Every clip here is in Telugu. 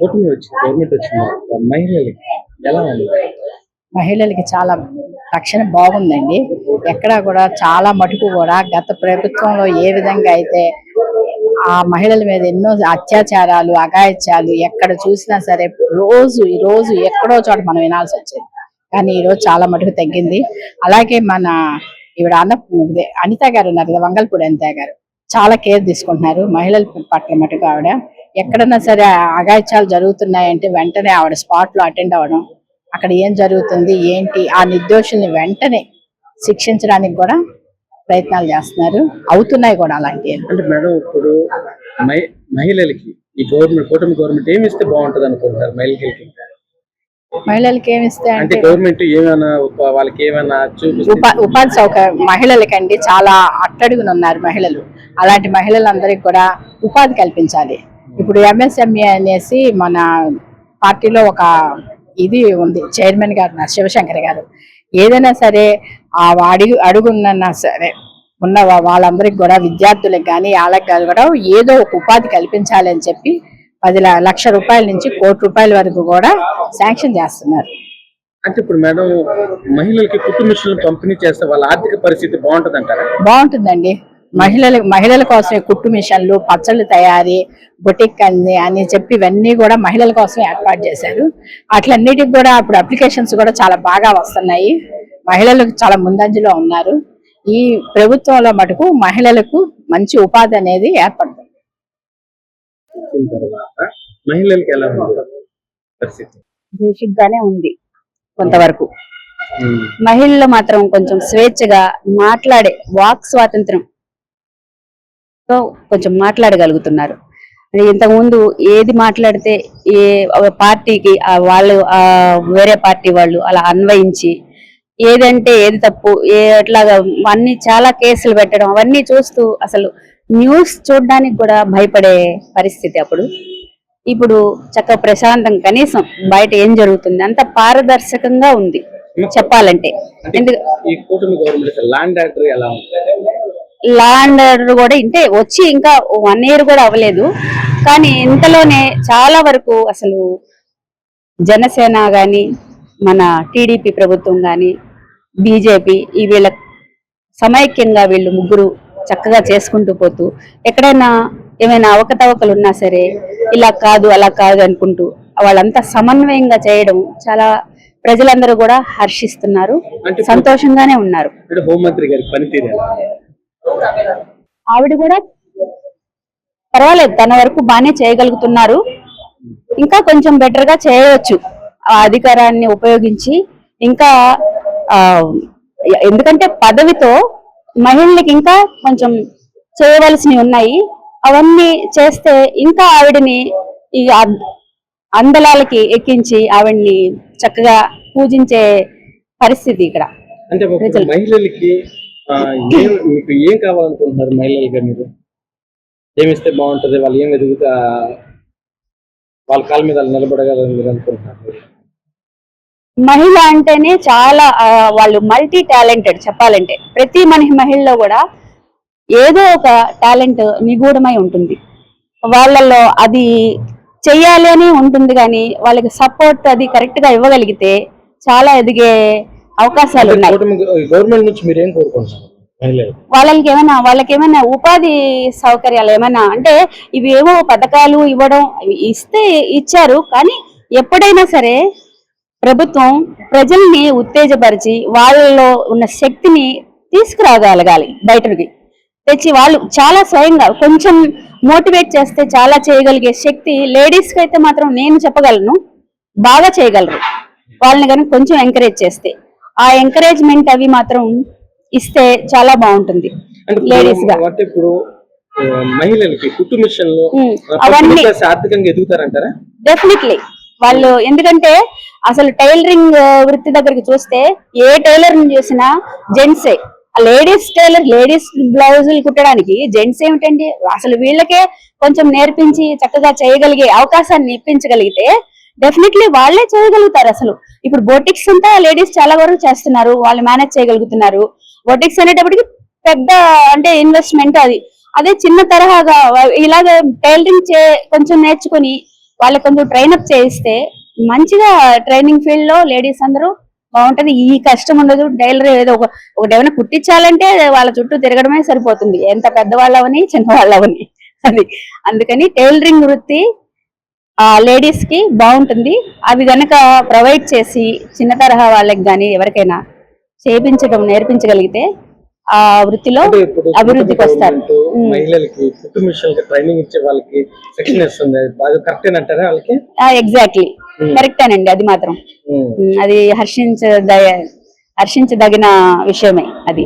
కూటమి వచ్చింది గవర్నమెంట్ వచ్చింది. మహిళలకి ఎలా ఉంది? మహిళలకి చాలా రక్షణ బాగుందండి. ఎక్కడా కూడా చాలా మటుకు కూడా గత ప్రభుత్వంలో ఏ విధంగా అయితే ఆ మహిళల మీద ఎన్నో అత్యాచారాలు అగాయత్యాలు ఎక్కడ చూసినా సరే రోజు ఈ రోజు ఎక్కడో చోట మనం వినాల్సి వచ్చేది. కానీ ఈ రోజు చాలా మటుకు తగ్గింది. అలాగే మన ఈవిడ అన్న ఇదే అనిత గారు ఉన్నారు కదా వంగల్పూడి అనిత గారు. చాలా కేర్ తీసుకుంటున్నారు మహిళల పట్ల మటుకు ఆవిడ. ఎక్కడన్నా సరే అగాయత్యాలు జరుగుతున్నాయంటే వెంటనే ఆవిడ స్పాట్లో అటెండ్ అవ్వడం. అక్కడ ఏం జరుగుతుంది ఏంటి ఆ నిర్దోషుల్ని వెంటనే శిక్షించడానికి కూడా ప్రయత్నాలు చేస్తున్నారు. అవుతున్నాయి కూడా అలాంటివి. అంటే మేడం ఇప్పుడు మహి మహిళలకి ఈ గవర్నమెంట్ కూటమి గవర్నమెంట్ ఏమి ఇస్తే బాగుంటది అనుకుంటారు మహిళలకి? మహిళలకి ఏమి ఇస్తే అంటే గవర్నమెంట్ ఏమైనా వాళ్ళకి ఏమైనా ఉపాధి సౌకర్యం మహిళలకండి చాలా అట్టడుగున ఉన్నారు మహిళలు. అలాంటి మహిళలందరికీ కూడా ఉపాధి కల్పించాలి. ఇప్పుడు ఎంఎస్ఎంఈ అనేసి మన పార్టీలో ఒక ఇది ఉంది చైర్మన్ గారు ఉన్నారు, శివశంకర్ గారు. ఏదైనా సరే ఆ అడుగు అడుగున్నా సరే ఉన్న వాళ్ళందరికి కూడా విద్యార్థులకు కానీ వాళ్ళకి కానీ కూడా ఏదో ఒక ఉపాధి కల్పించాలి అని చెప్పి పది లక్ష రూపాయల నుంచి కోటి రూపాయల వరకు కూడా శాంక్షన్ చేస్తున్నారు. అంటే ఇప్పుడు మేడం మహిళలకి కుటుంబ పంపిణీ చేస్తే వాళ్ళ ఆర్థిక పరిస్థితి బాగుంటది అంటారా బాగుంటుందండి. మహిళల మహిళల కోసమే కుట్టు మిషన్లు పచ్చళ్ళు తయారీ బొటిక్ అని అని చెప్పి ఇవన్నీ కూడా మహిళల కోసం ఏర్పాటు చేశారు. అట్లన్నిటికి కూడా ఇప్పుడు అప్లికేషన్స్ కూడా చాలా బాగా వస్తున్నాయి. మహిళలు చాలా ముందంజలో ఉన్నారు. ఈ ప్రభుత్వంలో మటుకు మహిళలకు మంచి ఉపాధి అనేది ఏర్పడుతుంది. మహిళలకి ఎలా ఉంది? కొంతవరకు. మహిళలు మాత్రం కొంచెం స్వేచ్ఛగా మాట్లాడే వాక్ స్వాతంత్రం తో కొంచెం మాట్లాడగలుగుతున్నారు. అది ఇంతకుముందు ఏది మాట్లాడితే ఏ పార్టీకి వాళ్ళు ఆ వేరే పార్టీ వాళ్ళు అలా అన్వయించి ఏదంటే ఏది తప్పు ఏ అట్లాగా అన్ని చాలా కేసులు పెట్టడం అవన్నీ చూస్తూ అసలు న్యూస్ చూడడానికి కూడా భయపడే పరిస్థితి అప్పుడు. ఇప్పుడు చక్కగా ప్రశాంతం కనీసం బయట ఏం జరుగుతుంది? అంత పారదర్శకంగా ఉంది చెప్పాలంటే. ఎందుకు ల్యాండ్ ఆర్డర్ కూడా ఇంటే వచ్చి ఇంకా వన్ ఇయర్ కూడా అవ్వలేదు కానీ ఇంతలోనే చాలా వరకు అసలు జనసేన గాని మన టీడీపీ ప్రభుత్వం గాని బీజేపీ ఈ వీళ్ళ సమైక్యంగా వీళ్ళు ముగ్గురు చక్కగా చేసుకుంటూ పోతూ ఎక్కడైనా ఏమైనా అవకతవకలు ఉన్నా సరే ఇలా కాదు అలా కాదు అనుకుంటూ వాళ్ళంతా సమన్వయంగా చేయడం చాలా ప్రజలందరూ కూడా హర్షిస్తున్నారు సంతోషంగానే ఉన్నారు హోంమంత్రి గారి పనితీరు? ఆవిడ కూడా పర్వాలేదు తన వరకు బాగానే చేయగలుగుతున్నారు. ఇంకా కొంచెం బెటర్గా చేయవచ్చు ఆ అధికారాన్ని ఉపయోగించి. ఇంకా ఎందుకంటే పదవితో మహిళలకి ఇంకా కొంచెం చేయవలసినవి ఉన్నాయి. అవన్నీ చేస్తే ఇంకా ఆవిడని ఈ అద్- అందలాలకి ఎక్కించి ఆవిడ్ని చక్కగా పూజించే పరిస్థితి ఇక్కడ. అంటే. మహిళలకి ఏం మీకు ఏం కావాలనుకుంటున్నారు మహిళలుగా మీరు? ఏమిస్తే బాగుంటుంది? వాళ్ళు ఏం ఎదుగుతా వాళ్ళ కాళ్ళ మీద వాళ్ళు నిలబడగలని మీరు అనుకుంటున్నారు? మహిళ అంటేనే చాలా వాళ్ళు మల్టీ టాలెంటెడ్ చెప్పాలంటే. ప్రతి మనిషి మహిళలో కూడా ఏదో ఒక టాలెంట్ నిగూఢమై ఉంటుంది. వాళ్ళల్లో అది చెయ్యాలి అని ఉంటుంది కానీ వాళ్ళకి సపోర్ట్ అది కరెక్ట్గా ఇవ్వగలిగితే చాలా ఎదిగే అవకాశాలు ఉన్నాయి. గవర్నమెంట్ నుంచి మీరు ఏం కోరుకుంటున్నారు? మహిళలు. వాళ్ళకి ఏమైనా వాళ్ళకి ఏమైనా ఉపాధి సౌకర్యాలు ఏమైనా అంటే ఇవి ఏవో పథకాలు ఇవ్వడం ఇవి ఇస్తే ఇచ్చారు కానీ ఎప్పుడైనా సరే ప్రభుత్వం ప్రజల్ని ఉత్తేజపరిచి వాళ్ళలో ఉన్న శక్తిని తీసుకురాగలగాలి బయటకి. తెచ్చి వాళ్ళు చాలా స్వయంగా కొంచెం మోటివేట్ చేస్తే చాలా చేయగలిగే శక్తి లేడీస్కి అయితే మాత్రం నేను చెప్పగలను బాగా చేయగలరు. వాళ్ళని కనుక కొంచెం ఎంకరేజ్ చేస్తే. ఆ ఎంకరేజ్మెంట్ అవి మాత్రం ఇస్తే చాలా బాగుంటుంది. లేడీస్గా. ఇప్పుడు మహిళలకి అవన్నీ ఆర్థికంగా ఎదుగుతారంటారా? డెఫినెట్లీ వాళ్ళు ఎందుకంటే అసలు టైలరింగ్ వృత్తి దగ్గరికి చూస్తే ఏ టైలర్ చూసినా జెంట్సే లేడీస్ టైలర్ లేడీస్ బ్లౌజులు కుట్టడానికి జెంట్స్ ఏమిటండి? అసలు వీళ్ళకే కొంచెం నేర్పించి చక్కగా చేయగలిగే అవకాశాన్ని ఇప్పించగలిగితే డెఫినెట్లీ వాళ్ళే చేయగలుగుతారు అసలు. ఇప్పుడు బోటిక్స్ అంతా లేడీస్ చాలా వరకు చేస్తున్నారు. వాళ్ళు మేనేజ్ చేయగలుగుతున్నారు. బోటిక్స్ అనేటప్పటికి పెద్ద అంటే ఇన్వెస్ట్మెంట్ అది. అదే చిన్న తరహాగా ఇలాగ టైలరింగ్ చే కొంచెం నేర్చుకుని వాళ్ళకి కొంచెం ట్రైన్ అప్ చేయిస్తే మంచిగా ట్రైనింగ్ ఫీల్డ్లో లేడీస్ అందరూ బాగుంటది. ఈ కష్టం ఉండదు. టైలర్ ఏదో ఒక ఒకటి ఏమైనా కుట్టించాలంటే వాళ్ళ చుట్టూ తిరగడమే సరిపోతుంది. ఎంత పెద్దవాళ్ళవని చిన్నవాళ్ళవని. అది. అందుకని టైలరింగ్ వృత్తి ఆ లేడీస్కి బాగుంటుంది. అవి గనక ప్రొవైడ్ చేసి చిన్న తరహా వాళ్ళకి కానీ ఎవరికైనా చేపించడం నేర్పించగలిగితే ఆ వృత్తిలో అభివృద్ధికి వస్తారు. మహిళలకి కుట్టు మిషన్ ట్రైనింగ్ ఇచ్చే వాళ్ళకి కరెక్ట్ ఎగ్జాక్ట్లీ Hmm. కరెక్టేనండి అది మాత్రం. అది హర్షించద హర్షించదగిన విషయమే అది.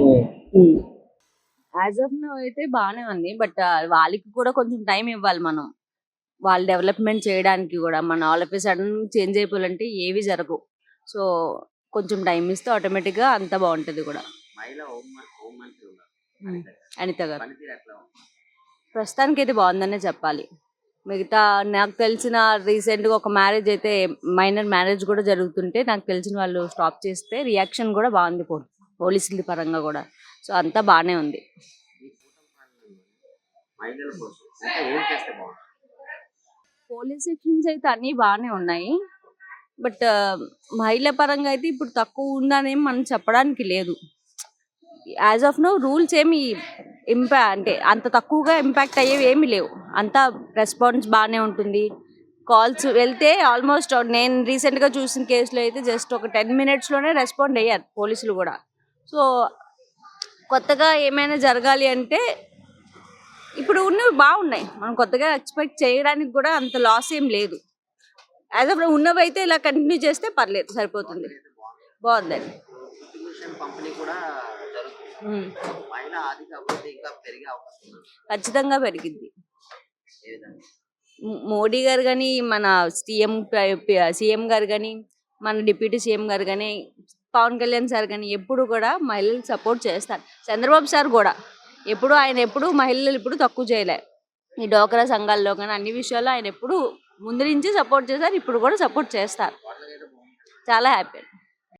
యాజ్ ఆఫ్ నో అయితే బాగానే ఉంది బట్ వాళ్ళకి కూడా కొంచెం టైం ఇవ్వాలి మనం. వాళ్ళు డెవలప్మెంట్ చేయడానికి కూడా మన ఆల్ ఆఫ్ సడన్ చేంజ్ అయిపోవాలంటే ఏవి జరగవు. సో కొంచెం టైం ఇస్తే ఆటోమేటిక్గా అంతా బాగుంటది కూడా. అనిత గారు. ప్రస్తుతానికి అయితే బాగుందనే చెప్పాలి. మిగతా నాకు తెలిసిన రీసెంట్గా ఒక మ్యారేజ్ అయితే మైనర్ మ్యారేజ్ కూడా జరుగుతుంటే నాకు తెలిసిన వాళ్ళు స్టాప్ చేస్తే రియాక్షన్ కూడా బాగుంది పోలీసుల పరంగా కూడా. సో అంతా బాగానే ఉంది. పోలీస్ సెక్షన్స్ అయితే అన్ని బాగానే ఉన్నాయి. బట్ మహిళ పరంగా అయితే ఇప్పుడు తక్కువ ఉందనేం మనం చెప్పడానికి లేదు. యాజ్ ఆఫ్ నో రూల్స్ ఏమి ఇంపా అంటే అంత తక్కువగా ఇంపాక్ట్ అయ్యేవి ఏమీ లేవు. అంతా రెస్పాన్స్ బాగానే ఉంటుంది. కాల్స్ వెళ్తే ఆల్మోస్ట్ నేను రీసెంట్గా చూసిన కేసులో అయితే జస్ట్ ఒక టెన్ మినిట్స్లోనే రెస్పాండ్ అయ్యారు పోలీసులు కూడా. సో కొత్తగా ఏమైనా జరగాలి అంటే ఇప్పుడు ఉన్నవి బాగున్నాయి. మనం కొత్తగా ఎక్స్పెక్ట్ చేయడానికి కూడా అంత లాస్ ఏం లేదు. యాజ్ ఆఫ్ ఉన్నవి అయితే ఇలా కంటిన్యూ చేస్తే పర్లేదు సరిపోతుంది. బాగుందండి. ఖచ్చితంగా పెరిగింది మోడీ గారు కానీ మన సీఎం సీఎం గారు కానీ మన డిప్యూటీ సీఎం గారు కానీ పవన్ కళ్యాణ్ సార్ కానీ ఎప్పుడు కూడా మహిళలకు సపోర్ట్ చేస్తారు. చంద్రబాబు సార్ కూడా. ఎప్పుడు ఆయన ఎప్పుడు మహిళలు ఇప్పుడు తక్కువ చేయలే. ఈ డోకరా సంఘాల్లో కానీ అన్ని విషయాల్లో ఆయన ఎప్పుడు ముందు నుంచి సపోర్ట్ చేశారు ఇప్పుడు కూడా సపోర్ట్ చేస్తారు. చాలా హ్యాపీ